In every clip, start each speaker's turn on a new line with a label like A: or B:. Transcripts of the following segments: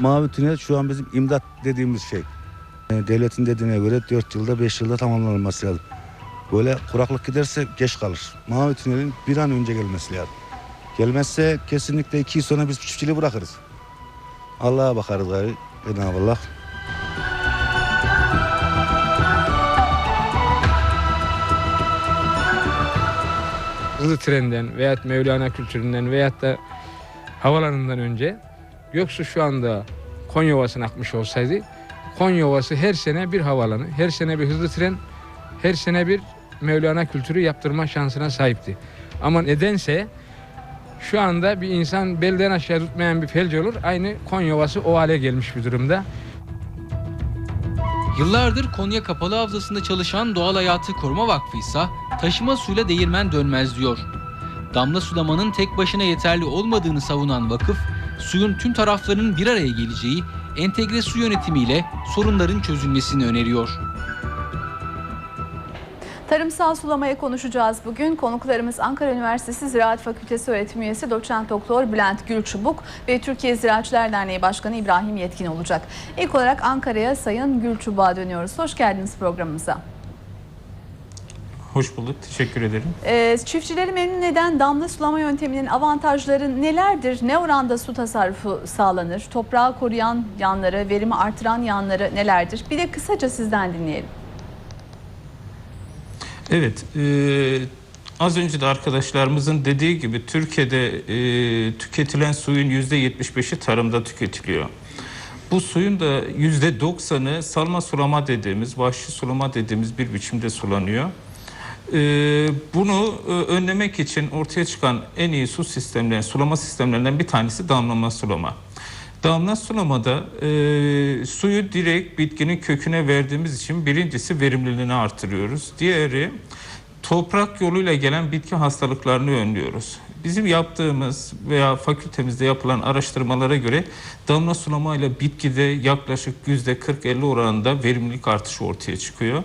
A: Mavi tünel şu an bizim imdat dediğimiz şey. Yani devletin dediğine göre 4 yılda 5 yılda tamamlanması lazım. Böyle kuraklık giderse geç kalır. Mavi tünelin bir an önce gelmesi lazım. Gelmezse kesinlikle iki yıl sonra biz çiftçiliği bırakırız. Allah'a bakarız gari. Cenab-ı
B: hızlı trenden veyahut Mevlana kültüründen veyahut da havalarından önce Göksu şu anda Konya Ovası'na akmış olsaydı Konya Ovası her sene bir havalanı, her sene bir hızlı tren, her sene bir Mevlana kültürü yaptırma şansına sahipti. Ama nedense şu anda bir insan belden aşağı tutmayan bir felç olur. Aynı Konya Ovası o hale gelmiş bir durumda.
C: Yıllardır Konya Kapalı Havzası'nda çalışan Doğal Hayatı Koruma Vakfı ise taşıma suyla değirmen dönmez diyor. Damla sulamanın tek başına yeterli olmadığını savunan vakıf, suyun tüm taraflarının bir araya geleceği entegre su yönetimiyle sorunların çözülmesini öneriyor.
D: Tarımsal sulamayı konuşacağız bugün. Konuklarımız Ankara Üniversitesi Ziraat Fakültesi öğretim üyesi doçent doktor Bülent Gülçubuk ve Türkiye Ziraatçılar Derneği Başkanı İbrahim Yetkin olacak. İlk olarak Ankara'ya Sayın Gülçubuk'a dönüyoruz. Hoş geldiniz programımıza.
E: Hoş bulduk. Teşekkür ederim.
D: Ee, çiftçileri memnun eden damla sulama yönteminin avantajları nelerdir? Ne oranda su tasarrufu sağlanır? Toprağı koruyan yanları, verimi artıran yanları nelerdir? Bir de kısaca sizden dinleyelim.
E: Evet, e, az önce de arkadaşlarımızın dediği gibi Türkiye'de e, tüketilen suyun %75'i tarımda tüketiliyor. Bu suyun da %90'ı salma sulama dediğimiz, vahşi sulama dediğimiz bir biçimde sulanıyor. E, bunu e, önlemek için ortaya çıkan en iyi su sistemlerinden, sulama sistemlerinden bir tanesi damlama sulama. Damla sulamada e, suyu direkt bitkinin köküne verdiğimiz için birincisi verimliliğini artırıyoruz. Diğeri toprak yoluyla gelen bitki hastalıklarını önlüyoruz. Bizim yaptığımız veya fakültemizde yapılan araştırmalara göre damla sulamayla bitkide yaklaşık yüzde 40-50 oranında verimlilik artışı ortaya çıkıyor.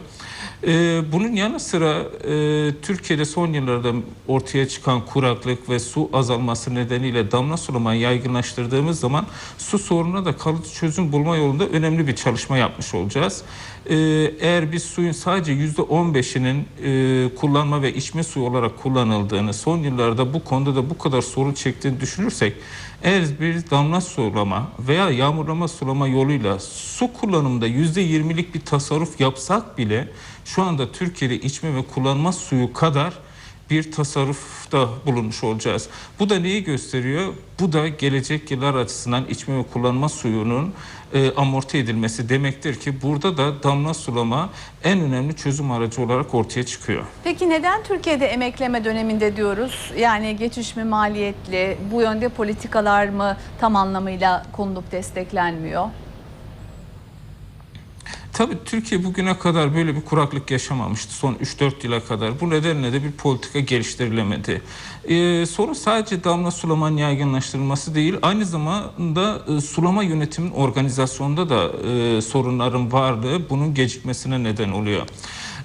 E: Ee, bunun yanı sıra e, Türkiye'de son yıllarda ortaya çıkan kuraklık ve su azalması nedeniyle damla sulamayı yaygınlaştırdığımız zaman su sorununa da kalıcı çözüm bulma yolunda önemli bir çalışma yapmış olacağız. Ee, eğer biz suyun sadece yüzde 15'inin e, kullanma ve içme suyu olarak kullanıldığını, son yıllarda bu konuda da bu kadar sorun çektiğini düşünürsek, eğer bir damla sulama veya yağmurlama sulama yoluyla su kullanımında yüzde 20'lik bir tasarruf yapsak bile şu anda Türkiye'de içme ve kullanma suyu kadar bir tasarrufta bulunmuş olacağız. Bu da neyi gösteriyor? Bu da gelecek yıllar açısından içme ve kullanma suyunun e, amorti edilmesi demektir ki burada da damla sulama en önemli çözüm aracı olarak ortaya çıkıyor.
D: Peki neden Türkiye'de emekleme döneminde diyoruz? Yani geçiş mi maliyetli, bu yönde politikalar mı tam anlamıyla konulup desteklenmiyor?
E: Tabii Türkiye bugüne kadar böyle bir kuraklık yaşamamıştı son 3-4 yıla kadar. Bu nedenle de bir politika geliştirilemedi. Ee, sorun sadece damla sulamanın yaygınlaştırılması değil, aynı zamanda e, sulama yönetimin organizasyonunda da e, sorunların varlığı bunun gecikmesine neden oluyor.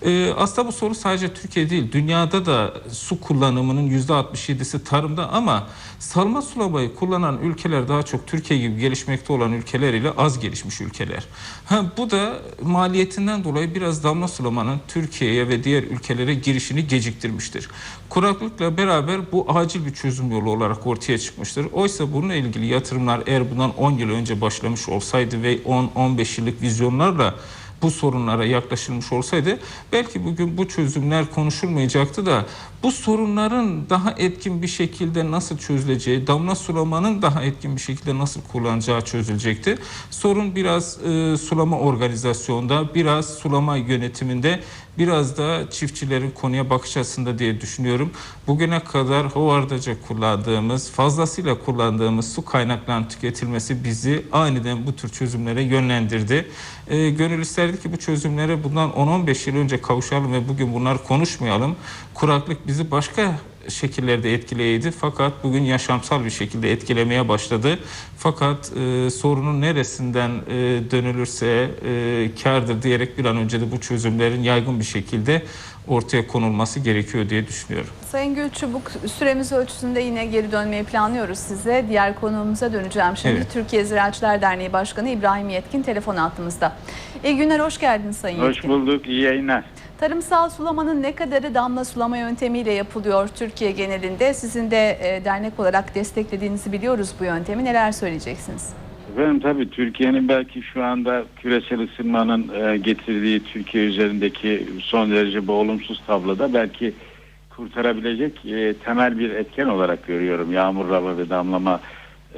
E: Ee, aslında bu soru sadece Türkiye değil, dünyada da su kullanımının %67'si tarımda ama salma sulamayı kullanan ülkeler daha çok Türkiye gibi gelişmekte olan ülkeler ile az gelişmiş ülkeler. Ha, bu da maliyetinden dolayı biraz damla sulamanın Türkiye'ye ve diğer ülkelere girişini geciktirmiştir. Kuraklıkla beraber bu acil bir çözüm yolu olarak ortaya çıkmıştır. Oysa bununla ilgili yatırımlar eğer bundan 10 yıl önce başlamış olsaydı ve 10-15 yıllık vizyonlarla bu sorunlara yaklaşılmış olsaydı belki bugün bu çözümler konuşulmayacaktı da bu sorunların daha etkin bir şekilde nasıl çözüleceği, damla sulamanın daha etkin bir şekilde nasıl kullanacağı çözülecekti. Sorun biraz e, sulama organizasyonda, biraz sulama yönetiminde, biraz da çiftçilerin konuya bakış açısında diye düşünüyorum. Bugüne kadar hovardaca kullandığımız, fazlasıyla kullandığımız su kaynaklarının tüketilmesi bizi aniden bu tür çözümlere yönlendirdi. E, gönül isterdi ki bu çözümlere bundan 10-15 yıl önce kavuşalım ve bugün bunlar konuşmayalım. Kuraklık bizi başka şekillerde etkileydi fakat bugün yaşamsal bir şekilde etkilemeye başladı. Fakat e, sorunun neresinden e, dönülürse e, kardır diyerek bir an önce de bu çözümlerin yaygın bir şekilde ortaya konulması gerekiyor diye düşünüyorum.
D: Sayın Gülçubuk süremiz ölçüsünde yine geri dönmeyi planlıyoruz size. Diğer konuğumuza döneceğim şimdi.
E: Evet.
D: Türkiye Ziraatçılar Derneği Başkanı İbrahim Yetkin telefon attığımızda. İyi günler, hoş geldiniz Sayın
F: Hoş
D: Yetkin.
F: bulduk, iyi yayınlar.
D: Tarımsal sulamanın ne kadarı damla sulama yöntemiyle yapılıyor Türkiye genelinde? Sizin de e, dernek olarak desteklediğinizi biliyoruz bu yöntemi. Neler söyleyeceksiniz?
F: Efendim tabii Türkiye'nin belki şu anda küresel ısınmanın e, getirdiği Türkiye üzerindeki son derece bu olumsuz tabloda belki kurtarabilecek e, temel bir etken olarak görüyorum. Yağmurlama ve damlama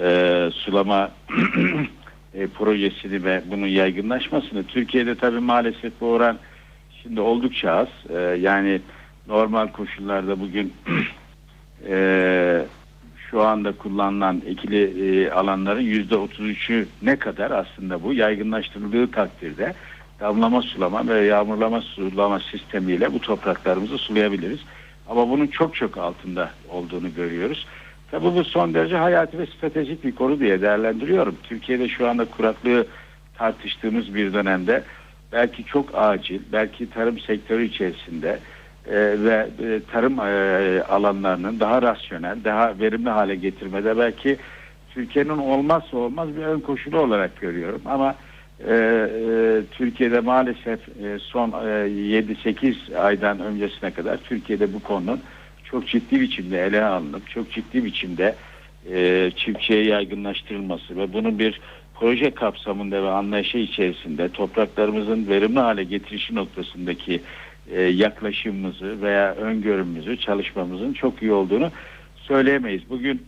F: e, sulama e, projesini ve bunun yaygınlaşmasını. Türkiye'de tabii maalesef bu oran şimdi oldukça az. E, yani normal koşullarda bugün e, şu anda kullanılan ekili e, alanların yüzde otuz üçü ne kadar aslında bu yaygınlaştırıldığı takdirde damlama sulama ve yağmurlama sulama sistemiyle bu topraklarımızı sulayabiliriz. Ama bunun çok çok altında olduğunu görüyoruz. Tabii bu son derece hayati ve stratejik bir konu diye değerlendiriyorum. Türkiye'de şu anda kuraklığı tartıştığımız bir dönemde belki çok acil, belki tarım sektörü içerisinde e, ve e, tarım e, alanlarının daha rasyonel, daha verimli hale getirmede belki Türkiye'nin olmazsa olmaz bir ön koşulu olarak görüyorum. Ama e, Türkiye'de maalesef son e, 7-8 aydan öncesine kadar Türkiye'de bu konunun çok ciddi biçimde ele alınıp çok ciddi biçimde e, çiftçiye yaygınlaştırılması ve bunun bir proje kapsamında ve anlayışı içerisinde topraklarımızın verimli hale getirişi noktasındaki e, yaklaşımımızı veya öngörümüzü, çalışmamızın çok iyi olduğunu söyleyemeyiz. Bugün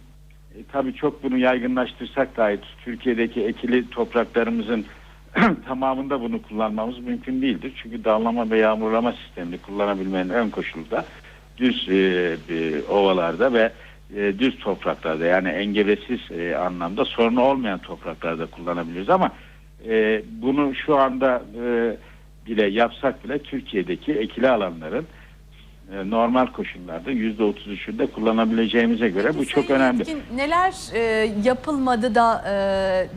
F: e, tabii çok bunu yaygınlaştırsak dahi Türkiye'deki ekili topraklarımızın tamamında bunu kullanmamız mümkün değildir. Çünkü dağlama ve yağmurlama sistemini kullanabilmenin ön koşulu da düz e, e, ovalarda ve e, düz topraklarda yani engebesiz e, anlamda sorunu olmayan topraklarda kullanabiliriz ama e, bunu şu anda e, bile yapsak bile Türkiye'deki ekili alanların e, normal koşullarda yüzde otuz üçünde kullanabileceğimize göre bu
D: Peki
F: çok
D: Sayın
F: önemli.
D: Neler e, yapılmadı da e,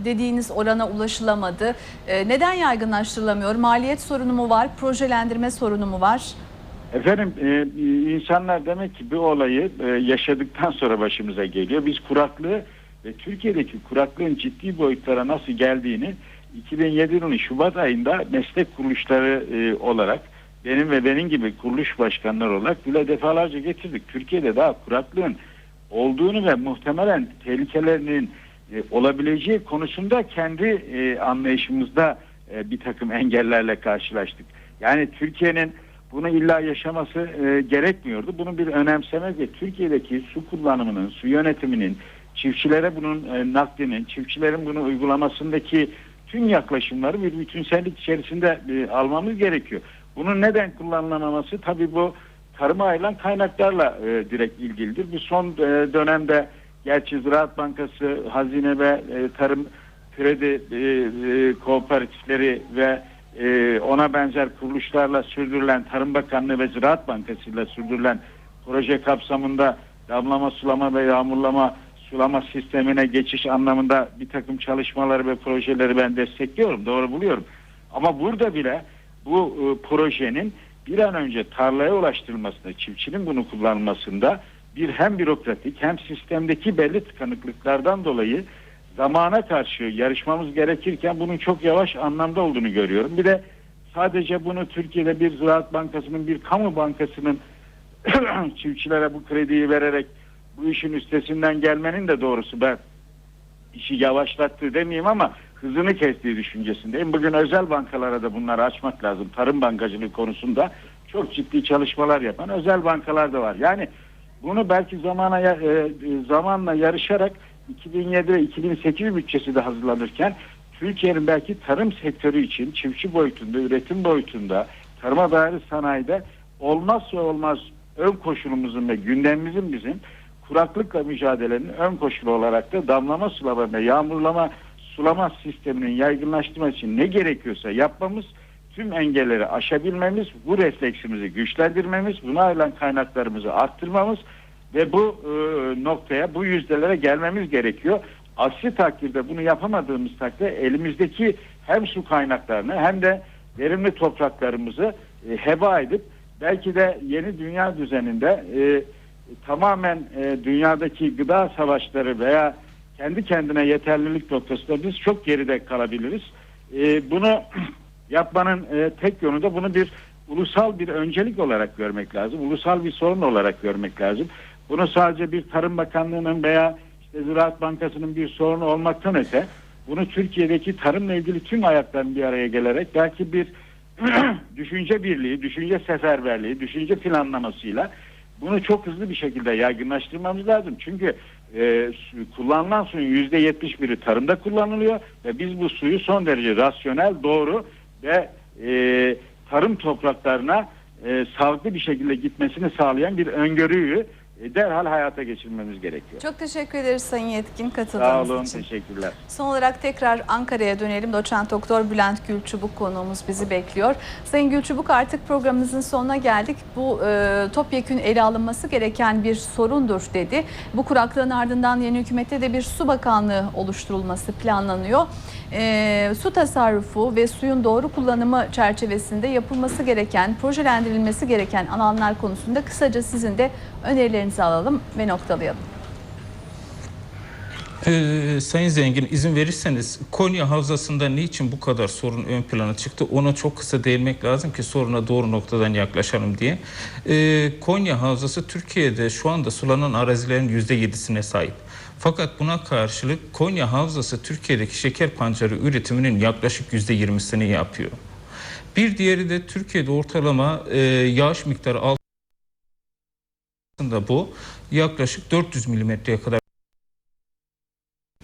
D: dediğiniz orana ulaşılamadı? E, neden yaygınlaştırılamıyor? Maliyet sorunu mu var? Projelendirme sorunu mu var?
F: Efendim e, insanlar demek ki bu olayı e, yaşadıktan sonra başımıza geliyor. Biz kuraklığı ve Türkiye'deki kuraklığın ciddi boyutlara nasıl geldiğini 2007 yılının Şubat ayında meslek kuruluşları e, olarak benim ve benim gibi kuruluş başkanları olarak bile defalarca getirdik. Türkiye'de daha kuraklığın olduğunu ve muhtemelen tehlikelerinin e, olabileceği konusunda kendi e, anlayışımızda e, bir takım engellerle karşılaştık. Yani Türkiye'nin bunu illa yaşaması e, gerekmiyordu. Bunu bir önemsemek ve Türkiye'deki su kullanımının, su yönetiminin, çiftçilere bunun e, naklinin, çiftçilerin bunu uygulamasındaki tüm yaklaşımları bir bütünsellik içerisinde e, almamız gerekiyor. Bunun neden kullanılamaması tabii bu tarıma ayrılan kaynaklarla e, direkt ilgilidir. Bu son e, dönemde gerçi Ziraat Bankası, Hazine ve e, Tarım Kredi e, e, Kooperatifleri ve e, ona benzer kuruluşlarla sürdürülen Tarım Bakanlığı ve Ziraat Bankası ile sürdürülen proje kapsamında damlama, sulama ve yağmurlama sulama sistemine geçiş anlamında bir takım çalışmaları ve projeleri ben destekliyorum, doğru buluyorum. Ama burada bile bu e, projenin bir an önce tarlaya ulaştırılmasında, çiftçinin bunu kullanmasında bir hem bürokratik hem sistemdeki belli tıkanıklıklardan dolayı zamana karşı yarışmamız gerekirken bunun çok yavaş anlamda olduğunu görüyorum. Bir de sadece bunu Türkiye'de bir Ziraat Bankası'nın bir kamu bankasının çiftçilere bu krediyi vererek bu işin üstesinden gelmenin de doğrusu ben işi yavaşlattığı demeyeyim ama hızını kestiği düşüncesindeyim. Bugün özel bankalara da bunları açmak lazım. Tarım bankacılığı konusunda çok ciddi çalışmalar yapan özel bankalar da var. Yani bunu belki zamana ya- e, zamanla yarışarak 2007 ve 2008 bütçesi de hazırlanırken Türkiye'nin belki tarım sektörü için çiftçi boyutunda, üretim boyutunda, tarıma dair sanayide olmazsa olmaz ön koşulumuzun ve gündemimizin bizim kuraklıkla mücadelenin ön koşulu olarak da damlama sulama ve yağmurlama sulama sisteminin yaygınlaştırması için ne gerekiyorsa yapmamız, tüm engelleri aşabilmemiz, bu refleksimizi güçlendirmemiz, buna ayrılan kaynaklarımızı arttırmamız ve bu e, noktaya, bu yüzdelere gelmemiz gerekiyor. Aksi takdirde bunu yapamadığımız takdirde elimizdeki hem su kaynaklarını hem de verimli topraklarımızı e, heba edip belki de yeni dünya düzeninde e, tamamen e, dünyadaki gıda savaşları veya kendi kendine yeterlilik noktasında biz çok geride kalabiliriz. E, bunu yapmanın e, tek yolu da bunu bir ulusal bir öncelik olarak görmek lazım. Ulusal bir sorun olarak görmek lazım. Bunu sadece bir Tarım Bakanlığı'nın veya işte Ziraat Bankası'nın bir sorunu olmaktan öte bunu Türkiye'deki tarımla ilgili tüm ayakların bir araya gelerek belki bir düşünce birliği, düşünce seferberliği, düşünce planlamasıyla bunu çok hızlı bir şekilde yaygınlaştırmamız lazım. Çünkü e, kullanılan suyun yüzde yetmiş biri tarımda kullanılıyor ve biz bu suyu son derece rasyonel, doğru ve e, tarım topraklarına e, sağlıklı bir şekilde gitmesini sağlayan bir öngörüyü derhal hayata geçirmemiz gerekiyor.
D: Çok teşekkür ederiz Sayın Yetkin
F: Sağ
D: katıldığınız
F: olun,
D: için.
F: teşekkürler.
D: Son olarak tekrar Ankara'ya dönelim. Doçent Doktor Bülent Gülçubuk konuğumuz bizi bekliyor. Sayın Gülçubuk artık programımızın sonuna geldik. Bu e, topyekün ele alınması gereken bir sorundur dedi. Bu kuraklığın ardından yeni hükümette de bir su bakanlığı oluşturulması planlanıyor. E, su tasarrufu ve suyun doğru kullanımı çerçevesinde yapılması gereken, projelendirilmesi gereken alanlar konusunda kısaca sizin de önerilerinizi alalım ve noktalayalım.
E: Ee, Sayın Zengin izin verirseniz Konya Havzası'nda niçin bu kadar sorun ön plana çıktı ona çok kısa değinmek lazım ki soruna doğru noktadan yaklaşalım diye. Ee, Konya Havzası Türkiye'de şu anda sulanan arazilerin %7'sine sahip. Fakat buna karşılık Konya Havzası Türkiye'deki şeker pancarı üretiminin yaklaşık %20'sini yapıyor. Bir diğeri de Türkiye'de ortalama e, yağış miktarı altında bu yaklaşık 400 milimetreye kadar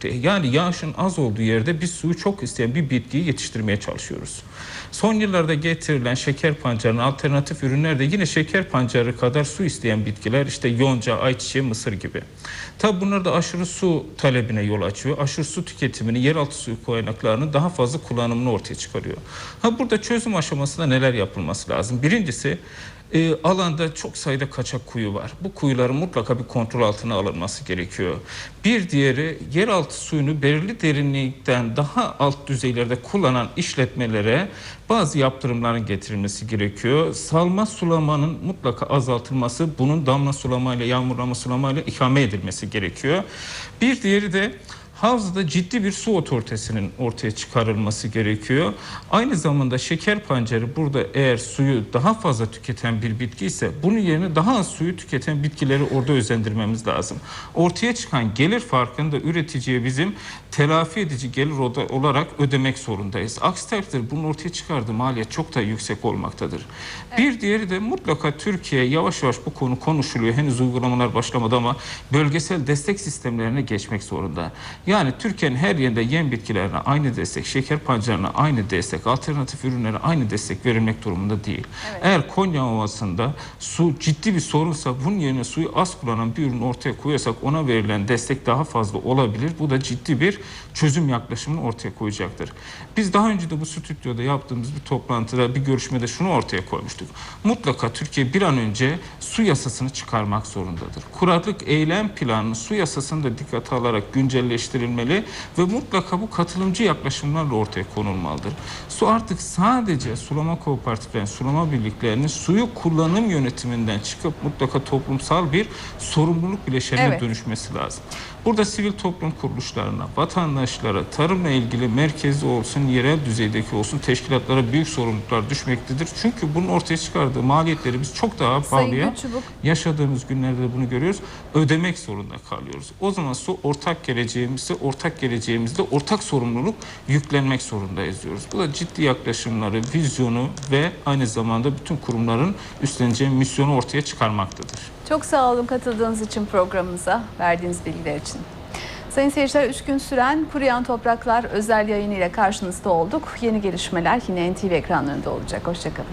E: yani yağışın az olduğu yerde biz suyu çok isteyen bir bitkiyi yetiştirmeye çalışıyoruz. Son yıllarda getirilen şeker pancarının alternatif ürünler de yine şeker pancarı kadar su isteyen bitkiler işte yonca, ayçiçeği, mısır gibi. Tabi bunlar da aşırı su talebine yol açıyor. Aşırı su tüketimini, yeraltı suyu kaynaklarının daha fazla kullanımını ortaya çıkarıyor. Ha burada çözüm aşamasında neler yapılması lazım? Birincisi e, alanda çok sayıda kaçak kuyu var. Bu kuyuların mutlaka bir kontrol altına alınması gerekiyor. Bir diğeri yeraltı suyunu belirli derinlikten daha alt düzeylerde kullanan işletmelere bazı yaptırımların getirilmesi gerekiyor. Salma sulamanın mutlaka azaltılması, bunun damla sulamayla, yağmurlama sulamayla ikame edilmesi gerekiyor. Bir diğeri de Havzada ciddi bir su otoritesinin ortaya çıkarılması gerekiyor. Aynı zamanda şeker pancarı burada eğer suyu daha fazla tüketen bir bitki ise bunun yerine daha az suyu tüketen bitkileri orada özendirmemiz lazım. Ortaya çıkan gelir farkını da üreticiye bizim telafi edici gelir olarak ödemek zorundayız. Aksi takdirde bunun ortaya çıkardığı maliyet çok da yüksek olmaktadır. Bir diğeri de mutlaka Türkiye yavaş yavaş bu konu konuşuluyor. Henüz uygulamalar başlamadı ama bölgesel destek sistemlerine geçmek zorunda. Yani Türkiye'nin her yerinde yem bitkilerine aynı destek, şeker pancarına aynı destek, alternatif ürünlere aynı destek verilmek durumunda değil. Eğer Konya Ovası'nda su ciddi bir sorunsa bunun yerine suyu az kullanan bir ürün ortaya koyarsak ona verilen destek daha fazla olabilir. Bu da ciddi bir çözüm yaklaşımını ortaya koyacaktır. Biz daha önce de bu stüdyoda yaptığımız bir toplantıda bir görüşmede şunu ortaya koymuştuk. Mutlaka Türkiye bir an önce su yasasını çıkarmak zorundadır. Kuraklık eylem planını su yasasını da dikkate alarak güncelleştirilmeli ve mutlaka bu katılımcı yaklaşımlarla ortaya konulmalıdır. Su artık sadece sulama kooperatiflerinin, sulama birliklerinin suyu kullanım yönetiminden çıkıp mutlaka toplumsal bir sorumluluk bileşenine
D: Evet.
E: dönüşmesi lazım. Burada sivil toplum kuruluşlarına, vatandaşlara, tarımla ilgili merkezi olsun, yerel düzeydeki olsun teşkilatlara büyük sorumluluklar düşmektedir. Çünkü bunun ortaya çıkardığı maliyetleri biz çok daha pahalıya yaşadığımız günlerde de bunu görüyoruz. Ödemek zorunda kalıyoruz. O zaman su ortak geleceğimizde, ortak geleceğimizde ortak sorumluluk yüklenmek zorundayız diyoruz. Bu da ciddi yaklaşımları, vizyonu ve aynı zamanda bütün kurumların üstleneceği misyonu ortaya çıkarmaktadır.
D: Çok sağ olun katıldığınız için programımıza, verdiğiniz bilgiler için. Sayın seyirciler 3 gün süren Kuruyan Topraklar özel yayınıyla karşınızda olduk. Yeni gelişmeler yine NTV ekranlarında olacak. Hoşçakalın.